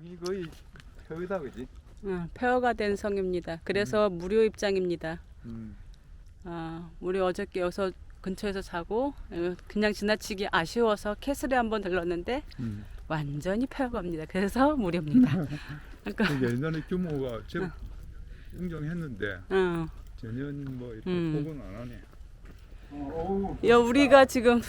여기 거의 혀이다 그지? 어, 폐허가 된 성입니다. 그래서 무료 입장입니다. 음. 아, 우리 어저께 여기서 근처에서 자고 어, 그냥 지나치기 아쉬워서 캐슬에 한번 들렀는데 음. 완전히 폐허갑니다. 그래서 무료입니다. 그러니까 옛날에 규모가 제법 인정했는데 어. 전혀 뭐 이렇게 음. 안 하네. 어, 야, 우리가 지금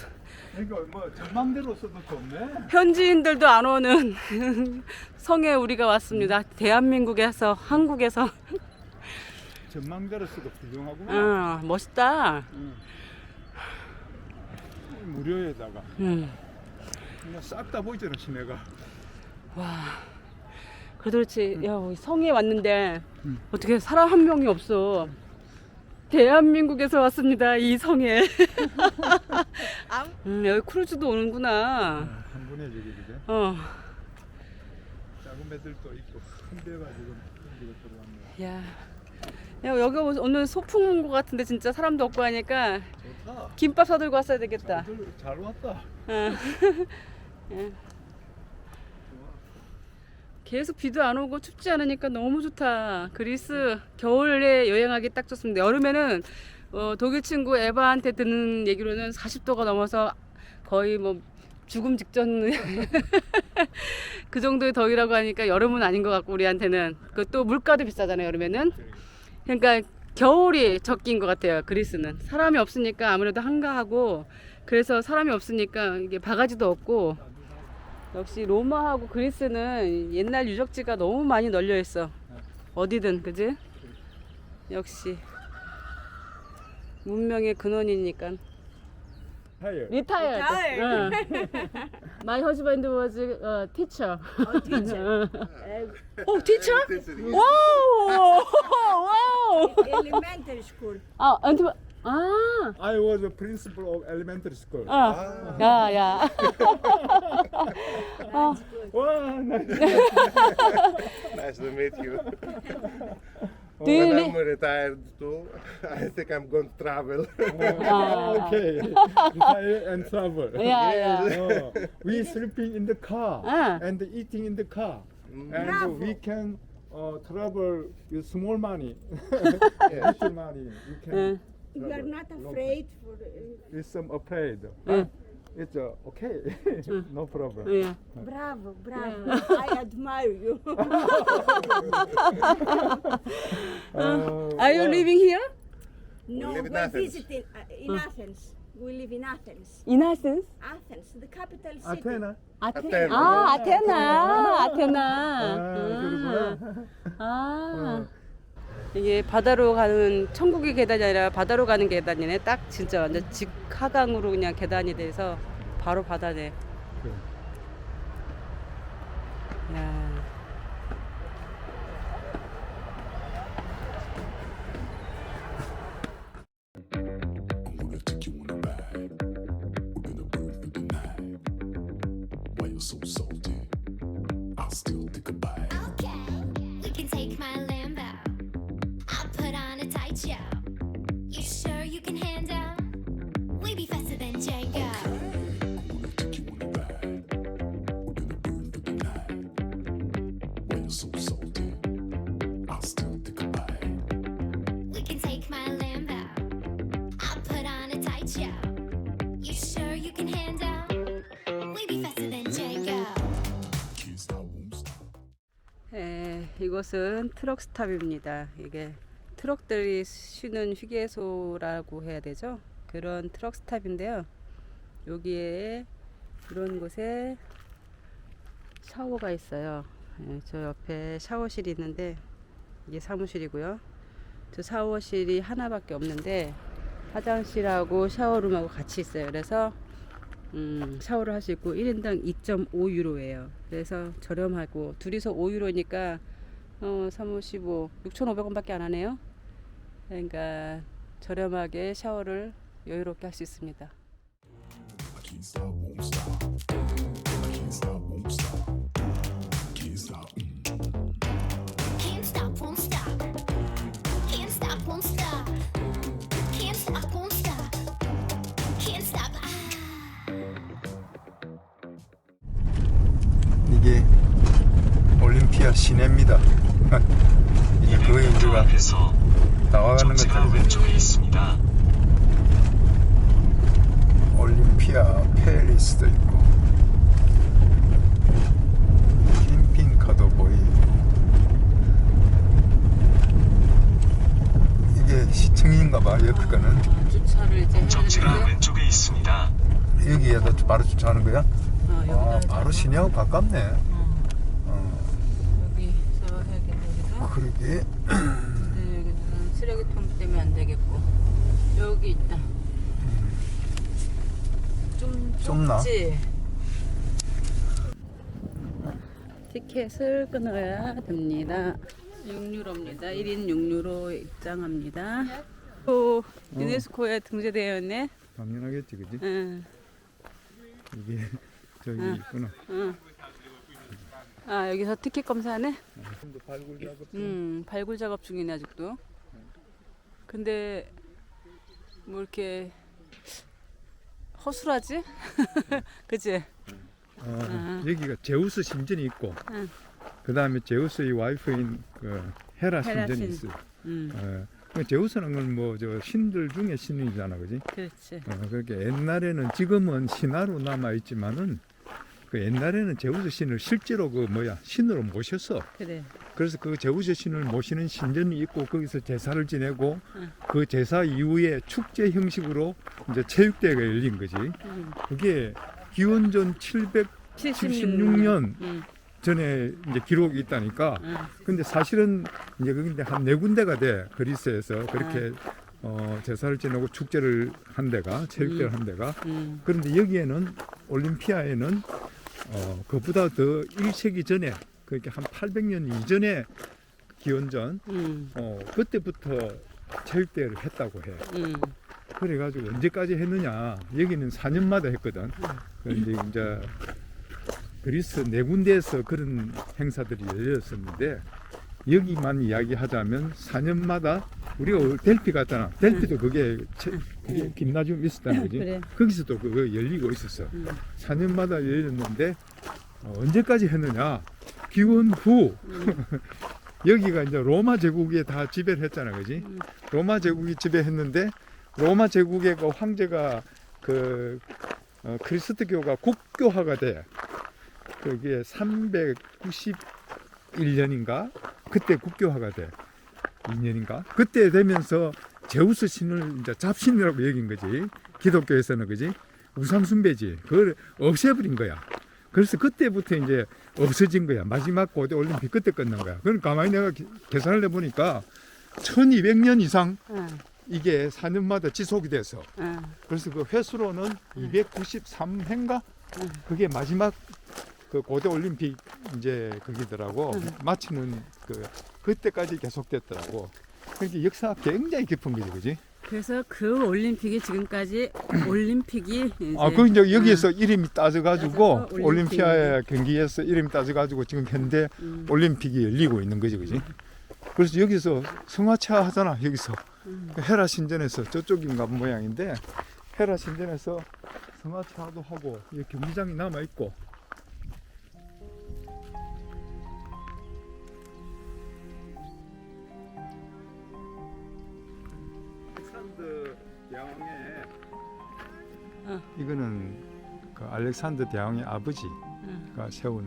그러니까 뭐 전망대로 써도 좋네. 현지인들도 안 오는 성에 우리가 왔습니다. 대한민국에서 한국에서 전망대로 써도 훌륭하구나. 어, 멋있다. 음. 무료에다가 음. 싹 다 보이잖아 시내가. 와. 그렇지. 야, 우리 성에 왔는데 음. 어떻게 사람 한 명이 없어. 대한민국에서 왔습니다. 이 성에. 음, 여기 크루즈도 오는구나. 한 분에 저기 그제 어. 작은 배들도 있고 큰 배가 지금 여기가 들어왔네. 야. 야, 여기 오늘 소풍 온 것 같은데 진짜 사람도 없고 하니까 좋다. 김밥 사들고 왔어야 되겠다. 잘, 들- 잘 왔다. 어. 예. 계속 비도 안 오고 춥지 않으니까 너무 좋다. 그리스 겨울에 여행하기 딱 좋습니다. 여름에는 어, 독일 친구 에바한테 듣는 얘기로는 40도가 넘어서 거의 뭐 죽음 직전 그 정도의 더위라고 하니까 여름은 아닌 것 같고 우리한테는 그또 물가도 비싸잖아요 여름에는 그러니까 겨울이 적기인 것 같아요 그리스는 사람이 없으니까 아무래도 한가하고 그래서 사람이 없으니까 이게 바가지도 없고 역시 로마하고 그리스는 옛날 유적지가 너무 많이 널려 있어. 어디든 그지? 역시 문명의 근원이니까. 하여. 리타이어드. Retired. My husband was a teacher. Oh, teacher. 오, teacher? 와우! 와우! Elementary school. 아, 안트 Ah. I was a principal of elementary school. Ah. Ah. Yeah, yeah. Ah. oh. Nice. nice to meet you. Do when I'm retired too, I think I'm going to travel. Ah. ah. okay. Retire and travel. Yeah, yeah. Oh, we sleeping in the car Ah. and eating in the car. Mm. And we can uh, travel with small money. Money. We can uh. You are travel not long- afraid for. Uh, With some afraid. 응. It's uh, okay. no problem. 야. bravo, bravo. I admire you. Uh, Are you well, living here? no, live in we Athens. visited uh, in Athens. We live in Athens. In Athens? Athens, the capital city. Athena? 아테 아테나. 아, 아테나. 아테나. 아, 음. 그러구나. 아. 이게 바다로 가는 천국의 계단이 아니라 바다로 가는 계단이네. 딱 진짜 완전 직하강으로 그냥 계단이 돼서 바로 바다네. 야. I wanna 이곳은 트럭 스탑입니다. 이게 트럭들이 쉬는 휴게소라고 해야 되죠. 그런 트럭 스탑인데요. 여기에 이런 곳에 샤워가 있어요. 예, 저 옆에 샤워실이 있는데 이게 사무실이고요. 저 샤워실이 하나밖에 없는데 화장실하고 샤워룸하고 같이 있어요. 그래서 음, 샤워를 할 수 있고 1인당 2.5유로예요. 그래서 저렴하고 둘이서 5유로니까 어, 3, 5, 15, 6,500원밖에 안 하네요. 그러니까 저렴하게 샤워를 여유롭게 할 수 있습니다. 이게 시내입니다. 이제 거의 우리가 나와가는 것 같아요. 올림피아 페리스도 있고 캠핑카도 보이고 이게 시청인가봐 옆에 거는 주차를 이제 해야 되는데 왼쪽에 있습니다. 여기에다 바로 주차하는 거야? 어, 아 바로. 시내하고 가깝네 어, 어, 여기서 해야겠네 여기서 그러게 여기는 쓰레기통 때문에 안 되겠고 여기 있다 좀 좁나? 좁지? 티켓을 끊어야 됩니다 6유로입니다 1인 6유로 입장합니다 또 유네스코에 등재되어 있네 당연하겠지 그지? 응, 이게 저기 응. 있구나 응. 아 여기서 티켓 검사하네 발굴 작업 음, 발굴 작업 중이네 아직도. 근데 뭐 이렇게 허술하지? 그치? 어, 아. 여기가 제우스 신전이 있고 응. 그 다음에 제우스의 와이프인 그 헤라 헤라 신전이 신. 있어. 음, 어, 그 제우스는 건뭐저 신들 중에 신이잖아, 그지? 그렇지. 어, 그렇게 옛날에는 지금은 신화로 남아 있지만은 그 옛날에는 제우스 신을 실제로 그 뭐야 신으로 모셨어. 그래. 그래서 그 제우스 신을 모시는 신전이 있고 거기서 제사를 지내고 응. 그 제사 이후에 축제 형식으로 이제 체육대회가 열린 거지. 음, 그게 기원전 776년 76년. 음, 전에 이제 기록이 있다니까. 음, 근데 사실은 이제 그게 한네 군데가 돼 그리스에서 그렇게 어, 제사를 지내고 축제를 한 데가 체육대를 음. 한 데가. 음, 그런데 여기에는 올림피아에는 어, 그보다 더 1세기 전에 그렇게 한 800년 이전에 기원전 음, 어, 그때부터 체육대회를 했다고 해. 음, 그래가지고 언제까지 했느냐. 여기는 4년마다 했거든. 그런데 이제 그리스 네 군데에서 그런 행사들이 열렸었는데 여기만 이야기하자면 4년마다 우리가 델피 갔잖아. 델피도 그게, 체- 그게 김나지움 있었다는 거지. 그래. 거기서도 그거 열리고 있었어. 음. 4년마다 열렸는데 어, 언제까지 했느냐? 기원 후. 여기가 이제 로마 제국에 다 지배를 했잖아 그지? 음. 로마 제국이 지배했는데 로마 제국의 그 황제가 그 어, 그리스도교가 국교화가 돼. 그게 391년인가? 그때 국교화가 돼. 2년인가? 그때 되면서 제우스 신을 이제 잡신이라고 여긴 거지. 기독교에서는 그지? 우상 숭배지. 그걸 없애버린 거야. 그래서 그때부터 이제 없어진 거야. 마지막 고대 올림픽 그때 끝난 거야. 그럼 가만히 내가 기- 계산을 해보니까 1200년 이상 음, 이게 4년마다 지속이 돼서. 음, 그래서 그 횟수로는 293회인가? 그게 마지막 그 고대 올림픽 이제 거기더라고. 마치는 그 그때까지 계속됐더라고. 그러니까 역사가 굉장히 깊은 거지 그지? 그래서 그 올림픽이 지금까지 올림픽이 이제 아그 이제 여기에서 이름이 따져가지고. 올림피아 경기에서 이름이 따져가지고 지금 현대 음, 올림픽이 열리고 있는 거지 그지? 그래서 여기서 성화차 하잖아 여기서. 음. 그 헤라 신전에서 저쪽인가 모양인데 헤라 신전에서 성화차도 하고 이 경기장이 남아 있고 알렉산더 대왕의 어. 이거는 그 알렉산더 대왕의 아버지가 음, 세운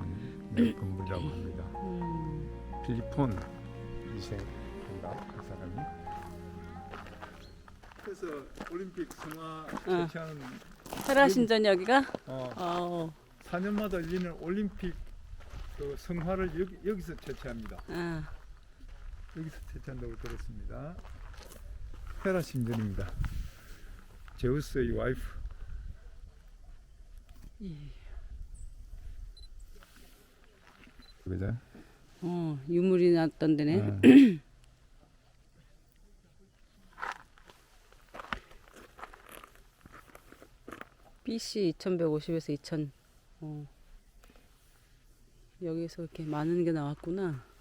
네, 건물이라고 합니다. 음. 필리폰 2세인가 그 사람이. 그래서 올림픽 성화 개최하는 헤라 신전 여기가 어, 어, 4년마다 열리는 올림픽 그 성화를 여기, 여기서 개최합니다. 아, 여기서 개최한다고 들었습니다. 헤라 신전입니다. 제우스의 와이프. 예. 그죠? 어, 유물이 났던 데네. 어. BC 2150에서 2000. 어. 여기서 이렇게 많은 게 나왔구나.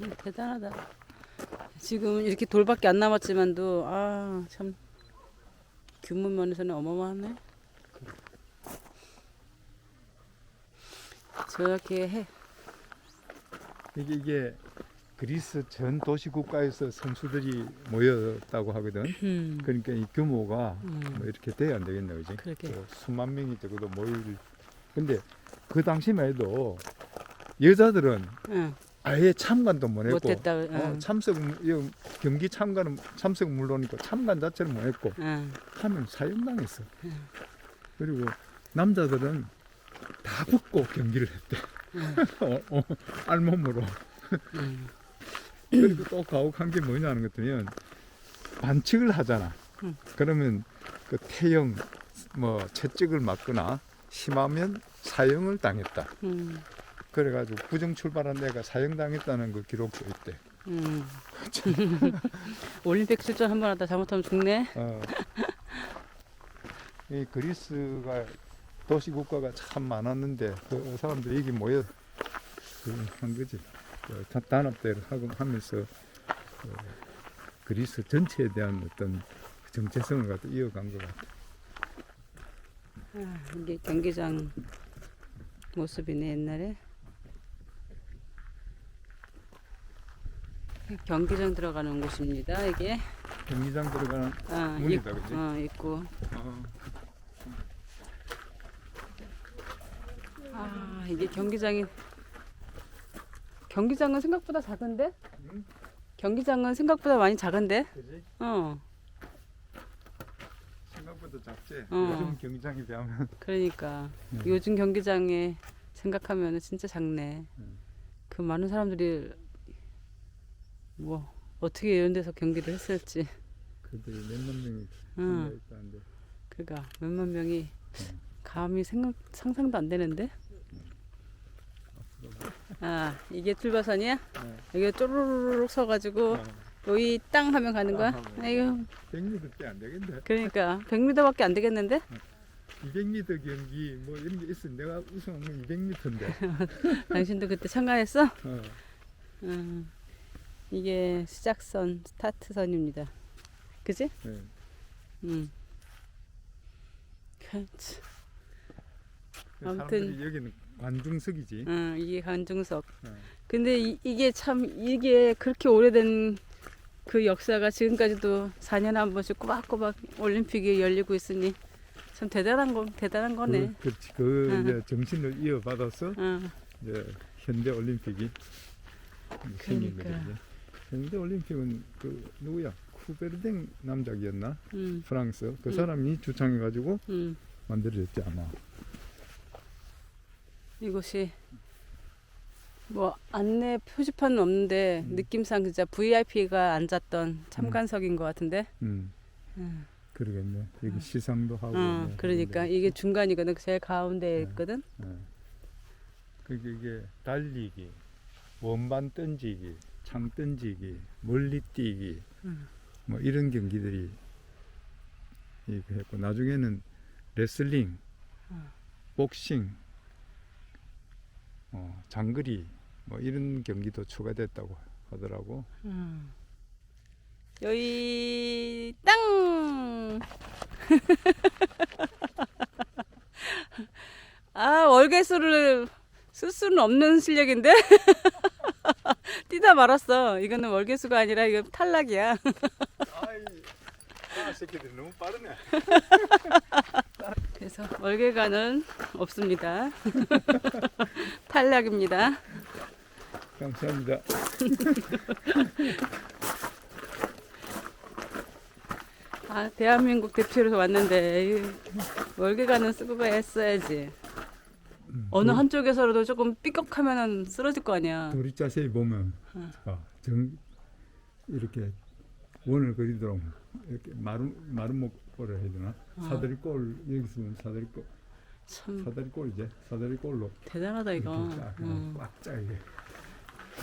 음, 대단하다. 지금 이렇게 돌밖에 안 남았지만도 아 참 규모 면에서는 어마어마하네. 저렇게 해. 이게 이게 그리스 전 도시 국가에서 선수들이 모였다고 하거든. 음, 그러니까 이 규모가 음, 뭐 이렇게 돼야 안 되겠네, 그지? 뭐 수만 명이 적어도 모일. 근데 그 당시만 해도 여자들은 응. 아예 참관도 못 했고, 못했다. 어, 응. 참석 이 경기 참가는 참석 물론이고 참관 자체를 못 했고 응. 하면 사형당했어. 그리고 남자들은 다 붙고 경기를 했대. 어, 어, 알몸으로. 응. 그리고 또 가혹한 게 뭐냐는 것들면 반칙을 하잖아. 음. 그러면 그 태형 뭐 채찍을 맞거나 심하면 사형을 당했다. 음. 그래가지고 부정 출발한 애가 사형 당했다는 그 기록도 있대. 음. 올림픽 출전 한 번 하다 잘못하면 죽네. 어. 이 그리스가 도시 국가가 참 많았는데 그 사람들이 여기 모여 그 한 거지. 그 다- 단합대를 하고 하면서 그 그리스 전체에 대한 어떤 정체성을 갖다 이어간 것 같아. 아, 이게 경기장 모습이네 옛날에. 경기장 들어가는 곳입니다. 이게 경기장 들어가는 아, 문이다, 입- 그지? 어, 있고. 어, 아 이게 경기장이 경기장은 생각보다 작은데? 응? 경기장은 생각보다 많이 작은데? 그지? 어 생각보다 작지. 어. 요즘 경기장에 비하면 그러니까 음. 요즘 경기장에 생각하면 진짜 작네. 음. 그 많은 사람들이 뭐 어떻게 이런 데서 경기를 했을지. 그들이 몇만 명이 응. 있다는데. 그가 몇만 명이 음. 감히 생각 상상도 안 되는데. 아 이게 출발선이야? 네. 여기 쪼르르륵 서가지고 어. 여기 땅 하면 가는 거야? 땅 하면. 아이고 100m 때안 되겠네. 그러니까 100m밖에 안 되겠는데? 200m 경기 뭐 이런 게 있어. 내가 우승한 건 200m인데. 당신도 그때 참가했어? 어. 음, 이게 시작선 스타트선입니다. 그지? 네. 음. 그치. 그 아무튼- 여기는 관중석이지. 음, 이게 관중석. 네. 근데 이, 이게 참 이게 그렇게 오래된 그 역사가 지금까지도 4년에 한 번씩 꼬박꼬박 올림픽이 열리고 있으니 참 대단한 거 대단한 거네. 그, 그렇지. 그 응. 이제 정신을 이어받아서 응. 이제 현대 올림픽이 생긴. 그러니까. 이제. 현대 올림픽은 그 누구야? 쿠베르댕 남작이었나? 음, 프랑스. 그 음. 사람이 주창해가지고 음. 만들어졌지 아마. 이곳이 뭐 안내 표지판은 없는데 음. 느낌상 진짜 VIP가 앉았던 참관석인 것 같은데. 음. 음. 그러겠네. 여기 시상도 하고. 어, 뭐 그러니까 그런데. 이게 중간이거든. 제일 가운데에 네. 있거든. 예. 그게 이게 달리기, 원반 던지기, 창 던지기, 멀리 뛰기, 음. 뭐 이런 경기들이 이렇게 했고 나중에는 레슬링, 음. 복싱, 어, 장거리 뭐 이런 경기도 추가됐다고 하더라고. 음. 여기 땅. 아 월계수를 쓸 수는 없는 실력인데 뛰다 말았어. 이거는 월계수가 아니라 이거 탈락이야. 아이, 아 새끼들 너무 빠르네. 그래서 월계가는 없습니다. 탈락입니다. 감사합니다. 아 대한민국 대표로 왔는데 이 월계가는 쓰고 했어야지. 어느 한쪽에서라도 조금 삐걱하면은 쓰러질 거 아니야. 우리 자세히 보면 응. 아, 정 이렇게 원을 그리도록 이렇게 마름 마름목골을 해야 되나? 사다리골 여기서 보면 사다리골. 참. 사다리골이지 사다리골로. 대단하다 이렇게 이거. 쫙 음. 꽉 짜게.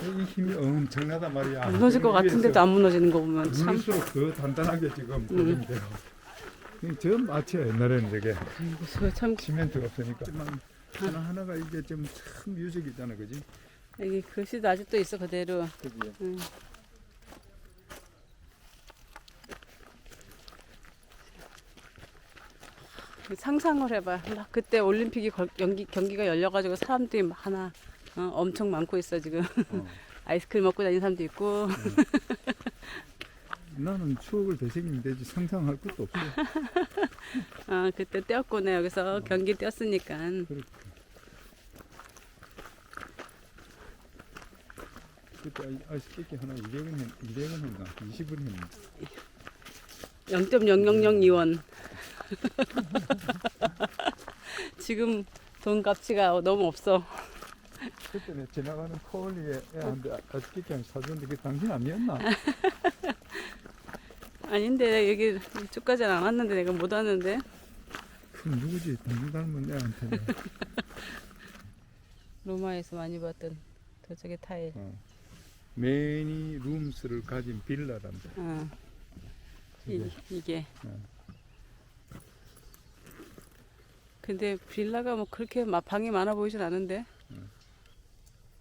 이 힘이 엄청나단 말이야. 무너질 것 같은데도 안 무너지는 거 보면 참. 누를수록 더 단단하게 지금 고정이 돼요. 저 마치야 옛날에는 저게. 아이고 저참. 시멘트가 없으니까 하나 하나가 이게 좀참 유적이잖아 그지 여기 글씨도 아직도 있어 그대로. 그지 음. 상상을 해봐. 막 그때 올림픽이 걸- 경기, 경기가 열려가지고 사람들이 막 하나 어, 엄청 많고 있어 지금. 어. 아이스크림 먹고 다니는 사람도 있고. 나는 추억을 되새기면 되지 상상할 것도 없어. 아 그때 뛰었구나 여기서 경기 뛰었으니까. 그때 아이- 아이스케이크 하나 200원 했, 200원 했나 20원 했나. 0.0002원. 지금 돈 값치가 너무 없어. 그때 내 지나가는 코올리에 애한테 하나 사줬는데 그게 당신 아니었나? 아닌데 여기 이쪽까지는 안 왔는데 내가 못 왔는데. 그 누구지? 당신 닮은 애한테. 로마에서 많이 봤던 저쪽에 타일. 어. 매니 룸스를 가진 빌라란다. 어. 이, 이게. 어. 근데 빌라가 뭐 그렇게 막 방이 많아 보이진 않은데.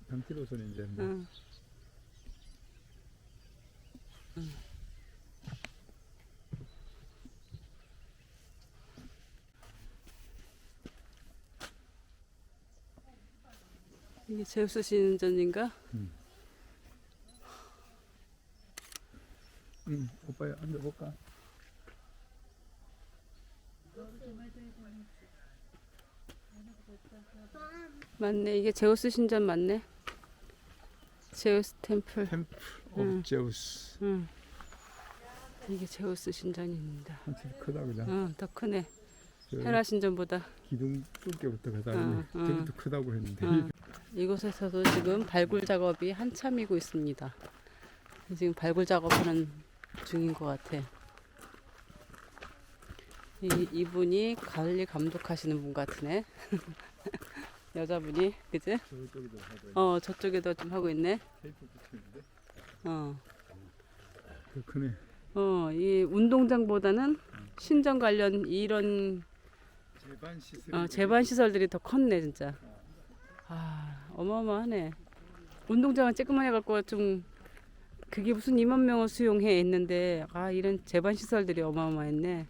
한키로서는 이제 뭐 어. 이게 제우스 신전인가? 응, 오빠야 앉아볼까? 맞네. 이게 제우스 신전 맞네. 제우스 템플. 템플 오브 응. 제우스. 응. 이게 제우스 신전입니다. 한참 크다 그죠? 응, 더 크네. 저 헤라 신전보다. 기둥 응, 응. 저기도 크다고 했는데 응. 이곳에서도 지금 발굴 작업이 한참이고 있습니다. 지금 발굴 작업하는 중인 것 같아. 이, 이분이 관리 감독하시는 분 같으네. 여자분이, 그지? 어, 저쪽에도 좀 하고 있네. 어, 그 크네. 어, 이 운동장보다는 신전 관련 이런 시설. 어, 시설들이 더 컸네 진짜. 아 어마어마하네. 운동장은 쬐끄만 해갖고 좀 그게 무슨 2만 명을 수용해 했는데 아 이런 제반 시설들이 어마어마했네.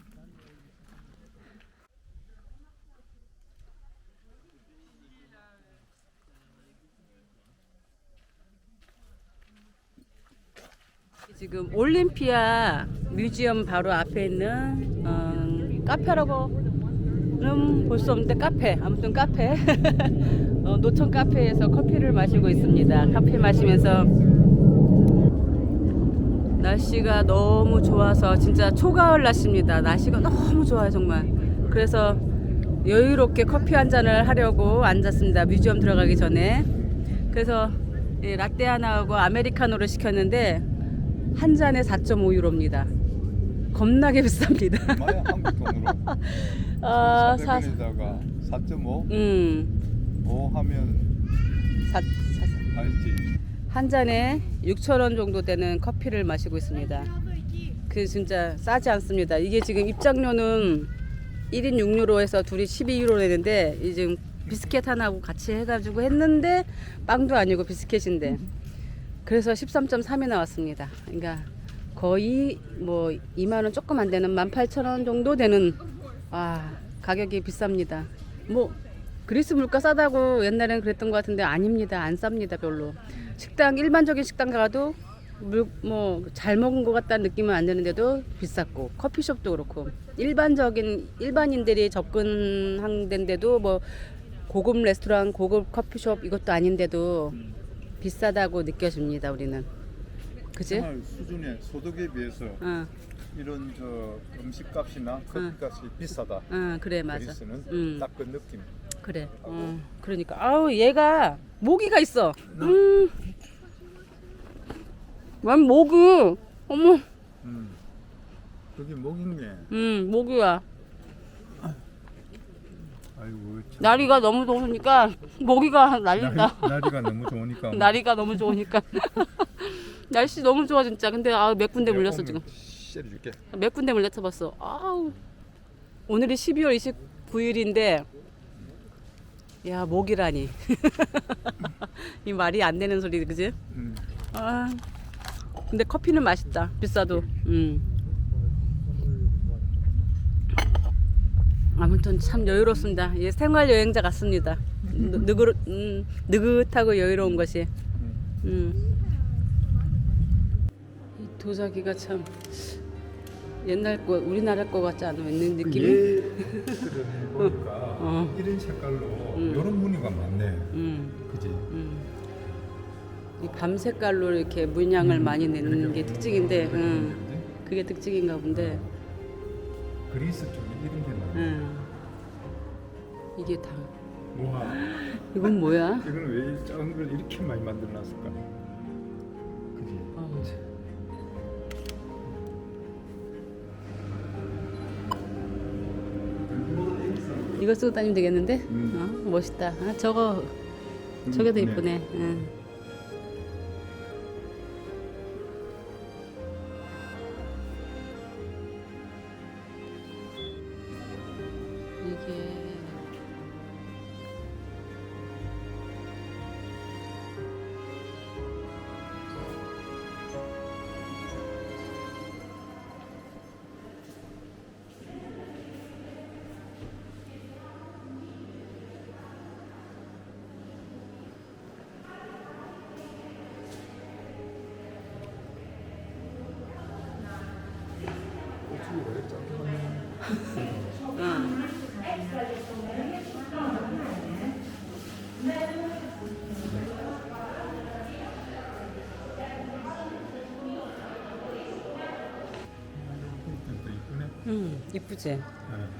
지금 올림피아 뮤지엄 바로 앞에 있는 어, 카페라고 는 볼 수 없는데 카페 아무튼 카페 어, 노천 카페에서 커피를 마시고 있습니다. 커피 마시면서 날씨가 너무 좋아서 진짜 초가을 날씨입니다. 날씨가 너무 좋아요 정말. 그래서 여유롭게 커피 한 잔을 하려고 앉았습니다. 뮤지엄 들어가기 전에. 그래서 예, 라떼 하나하고 아메리카노를 시켰는데 한 잔에 4.5유로입니다. 겁나게 비쌉니다. 마야 한국 돈으로. 아, 사, 400원에다가 4.5, 음, 5 하면 사, 사, 알지. 한 잔에 6,000원 정도 되는 커피를 마시고 있습니다. 그 진짜 싸지 않습니다. 이게 지금 입장료는 1인 6유로에서 둘이 12유로 내는데 이 지금 비스켓 하나하고 같이 해가지고 했는데 빵도 아니고 비스켓인데 그래서 13.3이 나왔습니다. 그러니까 거의 뭐 2만 원 조금 안 되는 18,000원 정도 되는 아 가격이 비쌉니다. 뭐 그리스 물가 싸다고 옛날엔 그랬던 것 같은데 아닙니다. 안 쌉니다 별로. 식당 일반적인 식당 가도 물뭐잘 먹은 것 같다는 느낌은 안 드는데도 비쌌고 커피숍도 그렇고 일반적인 일반인들이 접근한 데인데도 뭐 고급 레스토랑 고급 커피숍 이것도 아닌데도 비싸다고 느껴집니다 우리는 그지? 수준의 소득에 비해서 어, 이런 저 음식값이나 커피값이 비싸다. 어 그래 맞아 그리스는 음. 딱그 느낌. 그래. 어, 그러니까. 아우 얘가 모기가 있어. 음. 웬 모기. 어머. 음. 여기 목 있네. 음 모기야. 아이고 참. 날이가 너무 더우니까 모기가 난린다. 날, 날이가 너무 좋으니까. 날이가 너무 좋으니까. 날씨 너무 좋아 진짜. 근데 아 몇 군데 물렸어 지금. 몇 군데 물렸어봤어. 아우. 오늘이 12월 29일인데 야 모기라니 이 말이 안 되는 소리 그지? 음. 아 근데 커피는 맛있다 비싸도 음. 아무튼 참 여유롭습니다. 예, 생활 여행자 같습니다. 느- 느그, 음, 느긋하고 여유로운 것이. 음. 이 도자기가 참 옛날 거 우리나라 거 같지 않아? 있는 그 느낌이? 얘들은 보니까 어. 이런 색깔로 음. 이런 무늬가 많네. 음, 그지? 음. 이 밤 색깔로 이렇게 문양을 음, 많이 내는 그러게. 게 특징인데, 그러게. 음, 그게 특징인가 본데. 그리스 쪽에 이런 게 많네. 음. 이게 다. 와, 이건 뭐야? 이거는 왜이 작은 걸 이렇게 많이 만들어놨을까? 그지? 어. 이거 쓰고 다니면 되겠는데? 음. 어, 멋있다. 아, 저거 저게 더 네. 이쁘네. 응. 음, 이쁘지? 네.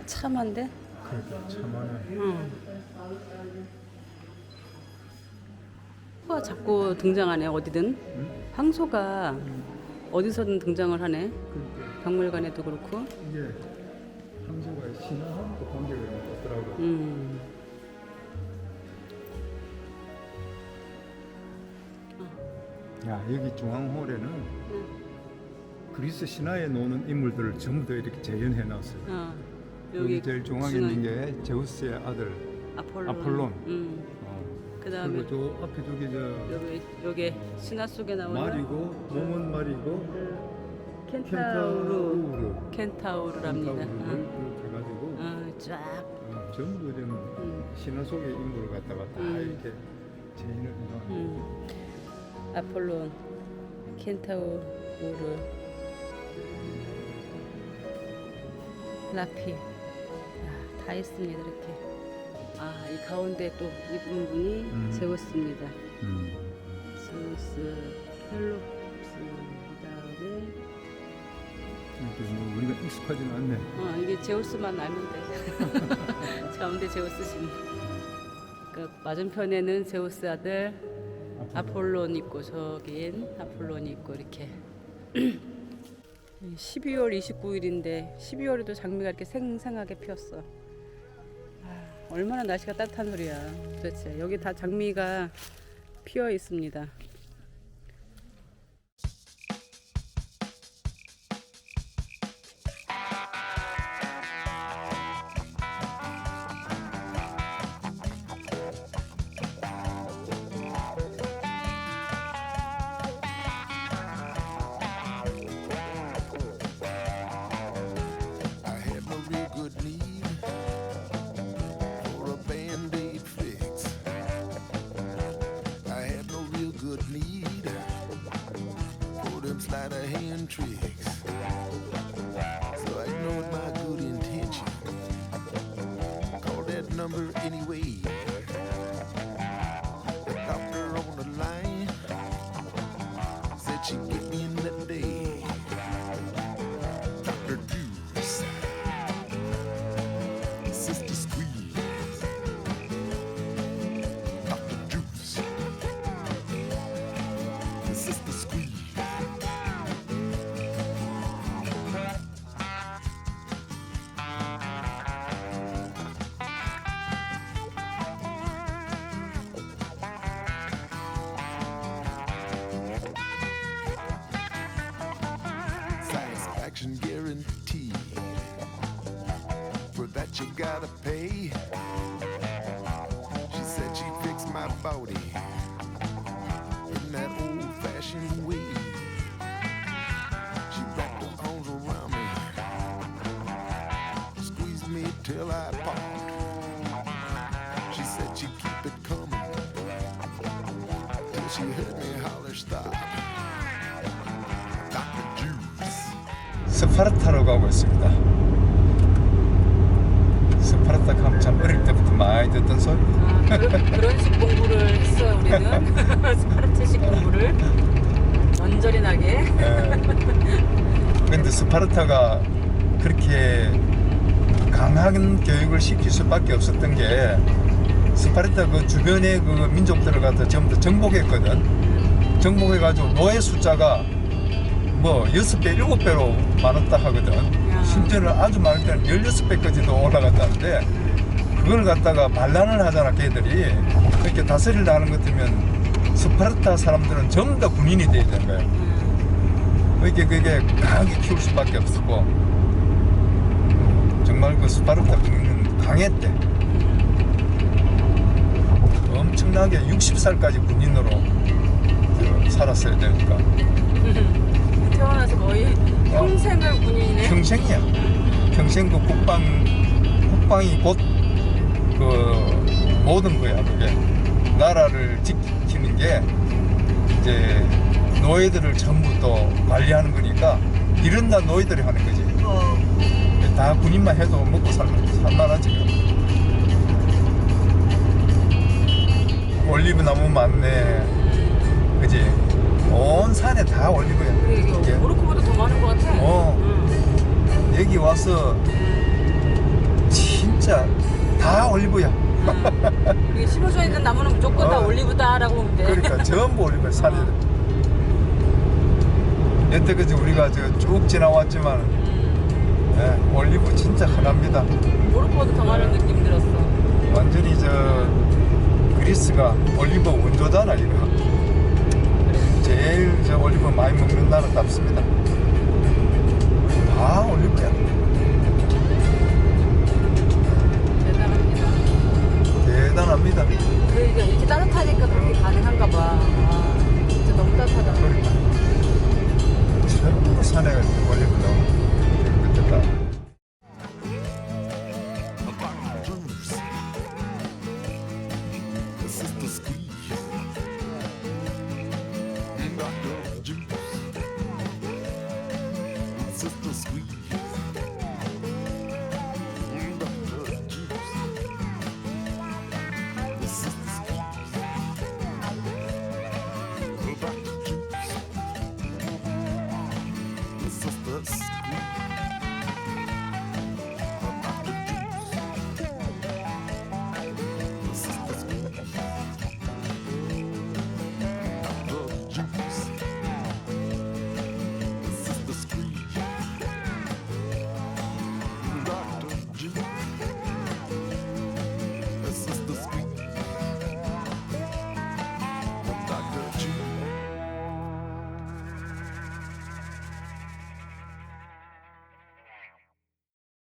참한데? 그러니까 참하네. 응. 소가 자꾸 등장하네 어디든. 황소가 어디서든 등장을 하네. 그러니까 박물관에도 그렇고. 이게 항소가 신화하고도 관계가 있더라고. 음. 야 여기 중앙홀에는 그리스 신화에 나오는 인물들을 전부 다 이렇게 재현해 놨어요. 어. 여기, 제일 중앙에 중앙- 있는 게 제우스의 아들. 아폴론. 아폴론. 음. 어. 그다음에 그리고 저 앞에 저기 저 여기 여기 신화 속에 나오는 말이고 몸은 말이고. 켄타우루. 켄타우루랍니다. 켄타우루를 어. 그렇게 어, 쫙. 어, 전부 좀 음. 신화 속의 인물을 갖다가 다 음. 이렇게 재현을 해놔. 음. 아폴론, 켄타우루, 라피. 아, 다 있습니다 이렇게. 아, 이 가운데 또 이분 분이 음. 제우스입니다. 음. 제우스, 펠롭스, 그다음에 이렇게 뭐 우리가 익숙하지는 않네. 어, 이게 제우스만 알면 돼. 가운데 제우스신. 그 맞은편에는 제우스 아들 아폴론 있고 저긴 아폴론이 있고 이렇게 12월 29일인데 12월에도 장미가 이렇게 생생하게 피었어. 아, 얼마나 날씨가 따뜻한 소리야. 도대체 여기 다 장미가 피어 있습니다. Number anyway. till I popped. She said she'd keep it coming till she heard me holler stop. 스파르타로 가고 있습니다. 스파르타 가면 참 어릴 때부터 많이 듣던 소리. 아, 그런 식 공부를 했어요 우리는 스파르타식 공부를 언저리 나게. 네. 근데 스파르타가 그렇게 강한 교육을 시킬 수밖에 없었던 게 스파르타 그 주변의 그 민족들을 갖다 전부 다 정복했거든. 정복해가지고 노예 숫자가 뭐 여섯 배 일곱 배로 많았다 하거든. 야. 심지어는 아주 많을 때는 16배까지도 올라갔다는데 그걸 갖다가 반란을 하잖아 걔들이 그렇게 다스리려 하는 것 같으면 스파르타 사람들은 전부 다 군인이 돼야 되는 거야 그렇게 그게 강하게 키울 수밖에 없었고 정말 그 스파르타 군인은 강했대 엄청나게 60살까지 군인으로 저 살았어야 되니까. 태어나서 거의 평생을 군인이네. 평생이야. 평생 그 국방 국방이 곧 그 모든 거야 그게. 나라를 지키는 게 이제 노예들을 전부 또 관리하는 거니까 일은 다 노예들이 하는 거지. 다 군인만 해도 먹고 살, 살만하지. 올리브 나무 많네. 그지? 온 산에 다 올리브야. 이게 이게. 모로코보다 더 많은 것 같아 어. 응. 여기 와서 진짜 다 올리브야. 이게 심어져 있는 나무는 무조건 다 어. 올리브다라고 보면 돼 그러니까 전부 올리브야 산에. 여태까지 우리가 저쭉 지나왔지만 예, 올리브 진짜 흔합니다. 더 많은 느낌 들었어 완전히 저 그리스가 올리브 원조잖아 이거. 제일 저 올리브 많이 먹는 나라 답습니다. 다 올리브야. 대단합니다 대단합니다. 그러니까 이렇게 따뜻하니까 그렇게 가능한가 봐 아, 진짜 너무 따뜻하다 그러니까 전부 산에 올리브 나오고